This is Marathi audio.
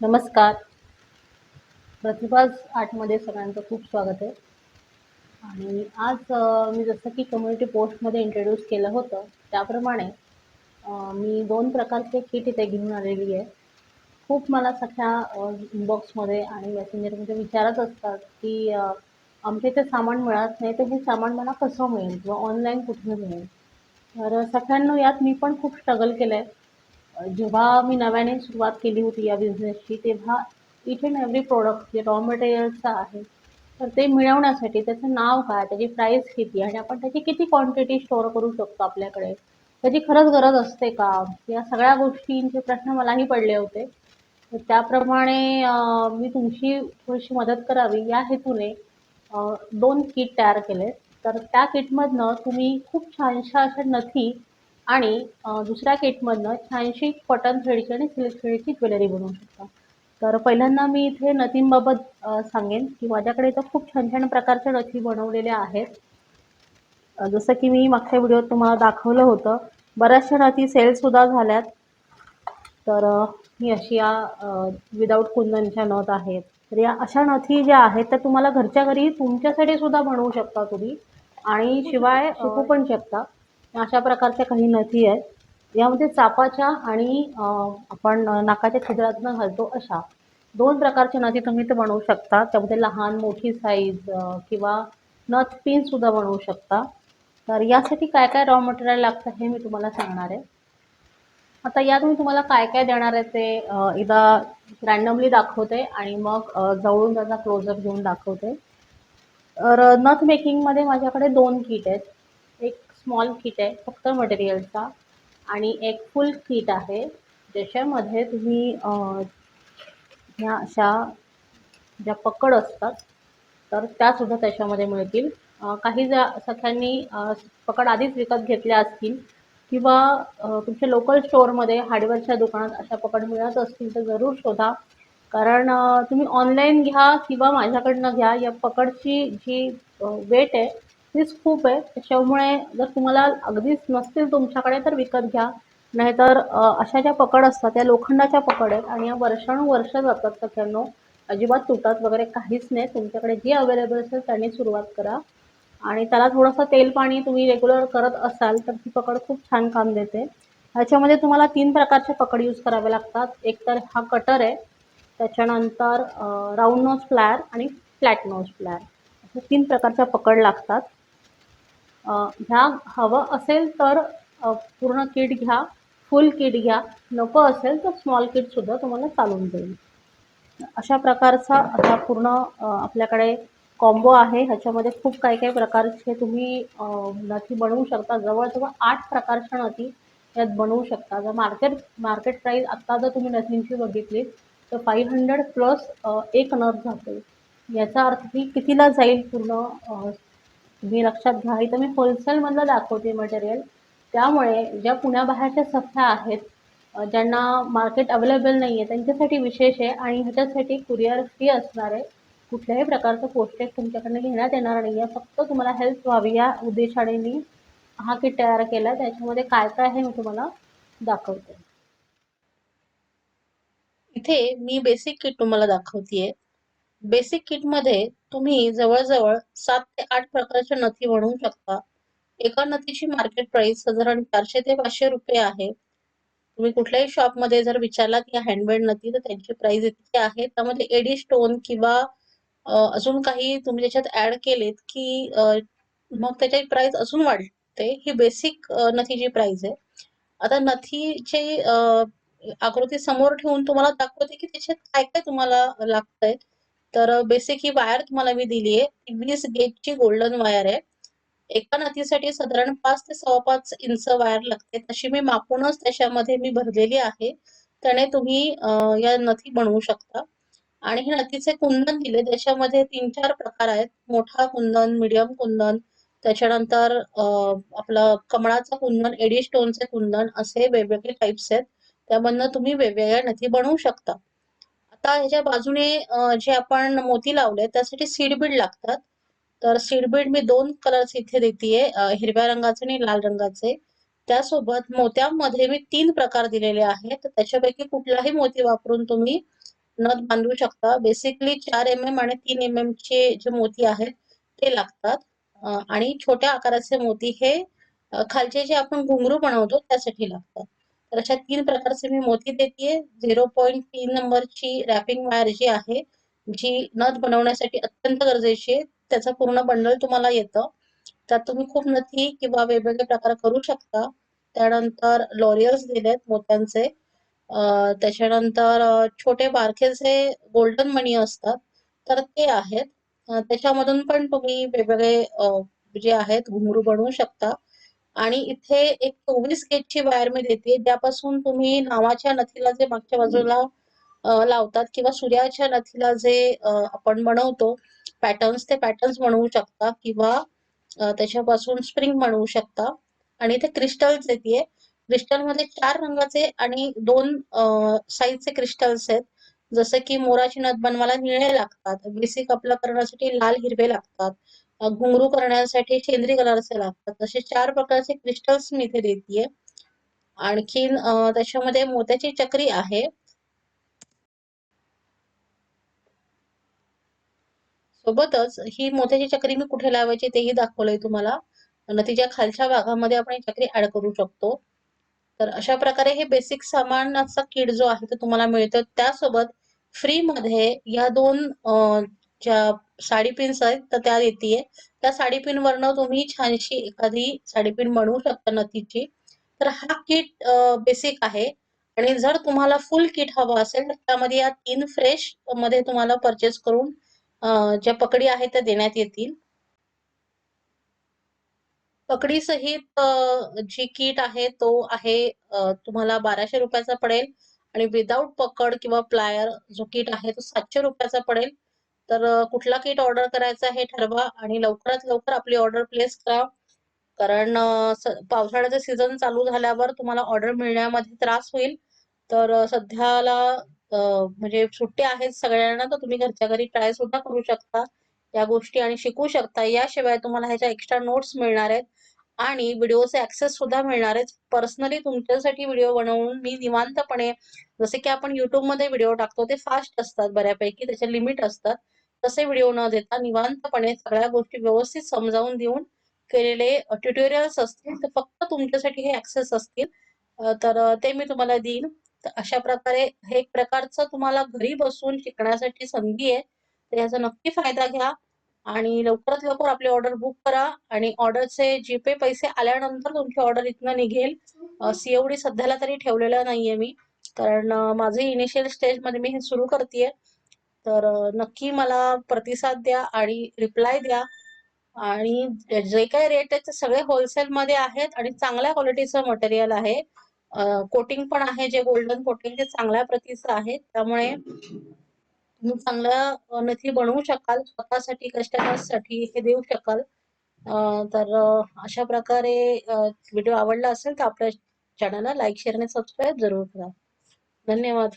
नमस्कार. प्रतिभाज आर्टमध्ये सगळ्यांचं खूप स्वागत आहे. आणि आज मी जसं की कम्युनिटी पोस्टमध्ये इंट्रोड्यूस केलं होतं त्याप्रमाणे मी दोन प्रकारचे किट इथे घेऊन आलेली आहे. खूप मला सख्या इनबॉक्समध्ये आणि मेसेंजरमध्ये विचारत असतात की आमच्या इथे सामान मिळत नाही तर हे सामान मला कसं मिळेल? किंवा ऑनलाईन कुठून मिळेल? तर सगळ्यांना यात मी पण खूप स्ट्रगल केलं आहे जेव्हा मी नव्याने सुरुवात केली होती या बिझनेसची तेव्हा इथे अँड एव्हरी प्रोडक्ट जे रॉ मटेरियल्सचं आहे तर ते मिळवण्यासाठी त्याचं नाव काय त्याची प्राईस किती आणि आपण त्याची किती क्वांटिटी स्टोअर करू शकतो आपल्याकडे? त्याची खरंच गरज असते का? या सगळ्या गोष्टींचे प्रश्न मलाही पडले होते. तर त्याप्रमाणे मी तुमची थोडीशी मदत करावी. या हेतूने दोन किट तयार केले तर त्या किटमधनं तुम्ही खूप छानशा अशा नथी आणि दुसऱ्या किटमधनं छानशी कॉटन थ्रेडची आणि सिल्क थ्रेडची ज्वेलरी बनवू शकता. तर पहिल्यांदा मी इथे नथींबाबत सांगेन की माझ्याकडे इथं खूप छान छान प्रकारच्या नथी बनवलेल्या आहेत. जसं की मी मागच्या व्हिडिओत तुम्हाला दाखवलं होतं. बऱ्याचशा नथी सेलसुद्धा झाल्यात. तर ही अशी या विदाऊट कुंदनच्या नथ आहेत. तर या अशा नथी ज्या आहेत त्या तुम्हाला घरच्या घरी तुमच्यासाठी सुद्धा बनवू शकता तुम्ही. आणि शिवाय शिकू पण शकता. अशा प्रकारच्या काही नथी आहेत. यामध्ये चापाच्या आणि आपण नाकाच्या छिद्रातनं घालतो अशा दोन प्रकारच्या नथी तुम्ही ते बनवू शकता. त्यामध्ये लहान मोठी साईज किंवा नथ पिन सुद्धा बनवू शकता. तर यासाठी काय काय रॉ मटेरियल लागतं हे मी तुम्हाला सांगणार आहे. आता यात मी तुम्हाला काय काय देणार आहे ते एकदा रॅन्डमली दाखवते आणि मग जवळून त्याचा क्लोजअप घेऊन दाखवते. तर नथ मेकिंगमध्ये माझ्याकडे दोन किट आहेत. स्मॉल किट आहे फक्त मटेरियलचा आणि एक फुल किट आहे. ज्याच्यामध्ये तुम्ही ह्या अशा ज्या पकड असतात तर त्यासुद्धा त्याच्यामध्ये मिळतील. काही ज्या सख्यांनी पकड आधीच विकत घेतल्या असतील किंवा तुमच्या लोकल स्टोअरमध्ये हार्डवेअरच्या दुकानात अशा पकड मिळत असतील तर जरूर शोधा. कारण तुम्ही ऑनलाईन घ्या किंवा माझ्याकडनं घ्या. या पकडची जी वेट आहे तीच खूप आहे. त्याच्यामुळे जर तुम्हाला अगदीच नसतील तुमच्याकडे तर विकत घ्या. नाहीतर अशा ज्या पकड असतात त्या लोखंडाच्या पकड आहेत आणि या वर्षानुवर्ष जातात सगळ्यांनो. अजिबात तुटत वगैरे काहीच नाही. तुमच्याकडे जी अवेलेबल असेल त्याने सुरुवात करा. आणि त्याला थोडंसं तेल पाणी तुम्ही रेग्युलर करत असाल तर ती पकड खूप छान काम देते. ह्याच्यामध्ये तुम्हाला तीन प्रकारचे पकड यूज करावे लागतात. एक तर हा कटर आहे. त्याच्यानंतर राऊंड नोज फ्लॅर आणि फ्लॅट नोज फ्लॅर अशा तीन प्रकारच्या पकड लागतात. ह्या हवं असेल तर पूर्ण किट घ्या. फुल किट घ्या. नको असेल तर स्मॉल किटसुद्धा तुम्हाला चालून जाईल अशा प्रकारचा असा पूर्ण आपल्याकडे कॉम्बो आहे. ह्याच्यामध्ये खूप काही काही प्रकारचे तुम्ही नथी बनवू शकता. जवळजवळ आठ प्रकारच्या नथी यात बनवू शकता. जर मार्केट मार्केट प्राईस आत्ता जर तुम्ही नथींची बघितली तर फाईव्ह हंड्रेड प्लस एक नथ जाते. याचा अर्थ की कितीला जाईल पूर्ण तुम्ही लक्षात घ्या. इथं मी होलसेलमधलं दाखवते मटेरियल त्यामुळे ज्या पुण्याबाहेरच्या सख्या आहेत ज्यांना मार्केट अवेलेबल नाही आहे त्यांच्यासाठी विशेष आहे आणि ह्याच्यासाठी कुरिअर फ्री असणार आहे. कुठल्याही प्रकारचं पोस्टेज तुमच्याकडनं घेण्यात येणार नाही. आहे फक्त तुम्हाला हेल्प व्हावी या उद्देशाने मी हा किट तयार केला. त्याच्यामध्ये काय काय आहे मी तुम्हाला दाखवते. इथे मी बेसिक किट तुम्हाला दाखवतेय. बेसिक किटमध्ये तुम्ही जवळजवळ सात ते आठ प्रकारच्या नथी बनवू शकता. एका नथीची मार्केट प्राइस साधारण चारशे ते पाचशे रुपये आहे. तुम्ही कुठल्याही शॉपमध्ये जर विचारलात या हँडमेड नथी तर त्यांची प्राइस इतकी आहे. त्यामध्ये एडी स्टोन किंवा अजून काही तुम्ही त्याच्यात ऍड केलेत की मग त्याची प्राइस अजून वाढते. ही बेसिक नथीची प्राइस आहे. आता नथीचे आकृती समोर ठेवून तुम्हाला दाखवते की त्याच्यात काय काय तुम्हाला लागतंय. तर बेसिक ही वायर तुम्हाला मी दिली आहे वीस गेजची गोल्डन वायर आहे. एका नथीसाठी साधारण पाच ते सव्वा पाच इंच वायर लागते. तशी मी मापूनच त्याच्यामध्ये मी भरलेली आहे. त्याने तुम्ही या नथी बनवू शकता. आणि हे नथीचे कुंदन दिले. त्याच्यामध्ये तीन चार प्रकार आहेत. मोठा कुंदन मिडियम कुंदन त्याच्यानंतर आपलं कमळाचं कुंदन एडी स्टोनचे कुंदन असे वेगवेगळे टाइप्स आहेत. त्यामधनं तुम्ही वेगवेगळ्या नथी बनवू शकता. आता ह्याच्या बाजूने जे आपण मोती लावले त्यासाठी सीड बीड लागतात. तर सीडबीड मी दोन कलर्स इथे देतीये हिरव्या रंगाचे आणि लाल रंगाचे. त्यासोबत मोत्यांमध्ये मी तीन प्रकार दिलेले आहेत. तर त्याच्यापैकी कुठलाही मोती वापरून तुम्ही नथ बांधू शकता. बेसिकली चार एम एम आणि तीन एम एम चे जे मोती आहेत ते लागतात. आणि छोट्या आकाराचे मोती हे खालचे जे आपण घुंगरू बनवतो त्यासाठी लागतात. तर अशा तीन प्रकारचे मी मोती देते झिरो पॉईंट तीन नंबरची रॅपिंग वायर जी आहे जी नथ बनवण्यासाठी अत्यंत गरजेची आहे. त्याचं पूर्ण बंडल तुम्हाला येतं. त्यात तुम्ही खूप नथी किंवा वेगवेगळे प्रकार करू शकता. त्यानंतर लॉरियल्स दिलेत मोत्यांचे. त्याच्यानंतर छोटे बारखेचे गोल्डन मणी असतात. तर ते आहेत. त्याच्यामधून पण तुम्ही वेगवेगळे जे आहेत घुंगरू बनवू शकता. आणि इथे एक चोवीस गेटची वायर मी देते ज्यापासून तुम्ही नावाच्या नथीला जे मागच्या बाजूला लावतात किंवा सूर्याच्या नथीला जे आपण बनवतो पॅटर्न्स ते पॅटर्न्स बनवू शकता किंवा त्याच्यापासून स्प्रिंग बनवू शकता. आणि इथे क्रिस्टल्स येते क्रिस्टलमध्ये चार रंगाचे आणि दोन साईजचे क्रिस्टल्स आहेत. जसं की मोराची नथ बनवायला निळे लागतात बेसिक आपलं करण्यासाठी लाल हिरवे लागतात. घुंगरू करण्यासाठी शेंद्री कलरचे लागतात. तसे चार प्रकारचे क्रिस्टल्स मी इथे देते आणखीन त्याच्यामध्ये मोत्याची चक्री आहे. सोबतच ही मोत्याची चक्री मी कुठे लावायची तेही दाखवलंय तुम्हाला. तिच्या खालच्या भागामध्ये आपण ही चक्री ऍड करू शकतो. तर अशा प्रकारे हे बेसिक सामानाचा किट जो आहे तो तुम्हाला मिळतो त्यासोबत फ्री मध्ये या दोन ज्या साडी पिन्स आहेत तर त्या देतीये. त्या साडी पिन वरनं तुम्ही छानशी एखादी साडी पिन बनवू शकता नथीची. तर हा किट बेसिक आहे. आणि जर तुम्हाला फुल किट हवं असेल तर त्यामध्ये या तीन फ्रेशमध्ये तुम्हाला परचेस करून ज्या पकडी आहेत त्या देण्यात येतील. पकडी सहित जी किट आहे तो आहे तुम्हाला बाराशे रुपयाचा पडेल. आणि विदाउट पकड किंवा प्लायर जो किट आहे तो सातशे रुपयाचा पडेल. तर कुठला किट ऑर्डर करायचा हे ठरवा आणि लवकरात लवकर आपली ऑर्डर प्लेस करा. कारण पावसाळ्याचा सीझन चालू झाल्यावर तुम्हाला ऑर्डर मिळण्यामध्ये त्रास होईल. तर सध्याला म्हणजे सुट्ट्या आहेत सगळ्यांना तर तुम्ही घरच्या घरी ट्राय सुद्धा करू शकता. या गोष्टी आणि शिकू शकता. याशिवाय तुम्हाला ह्याच्या एक्स्ट्रा नोट्स मिळणार आहेत आणि व्हिडिओचे ऍक्सेस सुद्धा मिळणार आहेत. पर्सनली तुमच्यासाठी व्हिडिओ बनवून मी निवांतपणे जसे की आपण युट्यूबमध्ये व्हिडिओ टाकतो ते फास्ट असतात बऱ्यापैकी त्याचे लिमिट असतात. तसे व्हिडिओ न देता निवांतपणे सगळ्या गोष्टी व्यवस्थित समजावून देऊन केलेले ट्युटोरियल्स असतील तर फक्त तुमच्यासाठी हे ऍक्सेस असतील तर ते मी तुम्हाला देईन. तर अशा प्रकारे हे एक प्रकारचं तुम्हाला घरी बसून शिकण्यासाठी संधी आहे. तर याचा नक्की फायदा घ्या आणि लवकरात लवकर आपली ऑर्डर बुक करा आणि ऑर्डरचे जी पे पैसे आल्यानंतर तुमची ऑर्डर इथनं निघेल. सीओडी सध्याला तरी ठेवलेला नाहीये मी. कारण माझे इनिशियल स्टेजमध्ये मी हे सुरू करतेय. तर नक्की मला प्रतिसाद द्या आणि रिप्लाय द्या. आणि जे काही रेट आहेत ते सगळे होलसेल मध्ये आहेत आणि चांगल्या क्वालिटीचं मटेरियल आहे. कोटिंग पण आहे जे गोल्डन कोटिंग ते चांगल्या प्रतीचं आहे. त्यामुळे तुम्ही चांगल्या नथी बनवू शकाल. स्वतःसाठी कस्टमर्ससाठी हे देऊ शकाल. तर अशा प्रकारे व्हिडिओ आवडला असेल तर आपल्या चॅनलला लाईक शेअर आणि सबस्क्राईब जरूर करा. धन्यवाद.